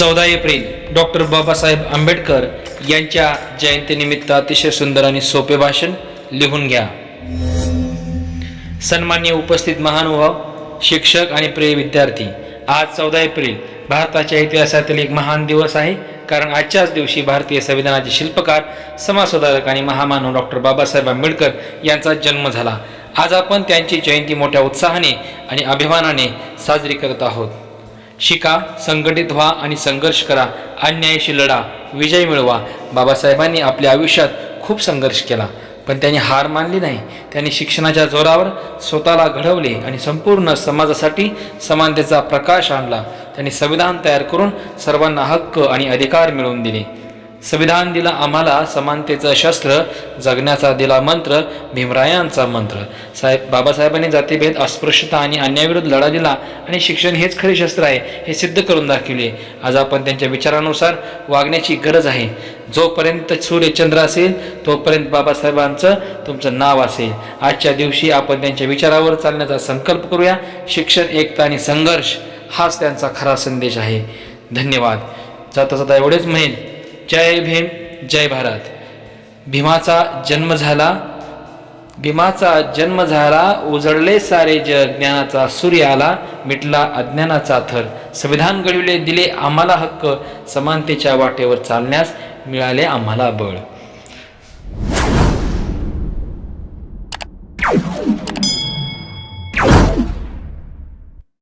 चौदा April doctor Babasaheb Ambedkar यांच्या जयंतीनिमित्त अतिशय सुंदर आणि सोपे भाषण लिहून घ्या. सन्मान्य उपस्थित महानुभाव शिक्षक आणि प्रिय विद्यार्थी आज चौदा एप्रिल भारताच्या इतिहासातील एक महान दिवस आहे. कारण आजच्याच दिवशी भारतीय संविधानाचे शिल्पकार समाजसुधारक आणि महामानव डॉक्टर बाबासाहेब आंबेडकर यांचा जन्म झाला. आज आपण त्यांची जयंती मोठ्या उत्साहाने आणि अभिमानाने साजरी करत आहोत. शिका संघटित व्हा आणि संघर्ष करा अन्यायाशी लढा विजय मिळवा. बाबासाहेबांनी आपल्या आयुष्यात खूप संघर्ष केला पण त्यांनी हार मानली नाही. त्यांनी शिक्षणाच्या जोरावर स्वतःला घडवले आणि संपूर्ण समाजासाठी समानतेचा प्रकाश आणला. त्यांनी संविधान तयार करून सर्वांना हक्क आणि अधिकार मिळवून दिले. संविधान दिला आम्हाला समानतेचं शस्त्र जगण्याचा दिला मंत्र भीमरायांचा मंत्र. साहेब बाबासाहेबांनी जातीभेद अस्पृश्यता आणि अन्यायाविरुद्ध लढा दिला आणि शिक्षण हेच खरे शस्त्र आहे हे सिद्ध करून दाखविले. आज आपण त्यांच्या विचारानुसार वागण्याची गरज आहे. जोपर्यंत सूर्यचंद्र असेल तोपर्यंत बाबासाहेबांचं तुमचं नाव असेल. आजच्या दिवशी आपण त्यांच्या विचारावर चालण्याचा संकल्प करूया. शिक्षण एकता आणि संघर्ष हाच त्यांचा खरा संदेश आहे. धन्यवाद. जाता जाता एवढेच म्हणेन. जय भीम जय भारत. भीमाचा जन्म झाला. भीमाचा जन्म झाला उजळले सारे जग ज्ञानाचा सूर्य आला मिटला अज्ञानाचा थर. संविधान घडविले दिले आम्हाला हक्क समानतेच्या वाटेवर चालण्यास मिळाले आम्हाला बळ.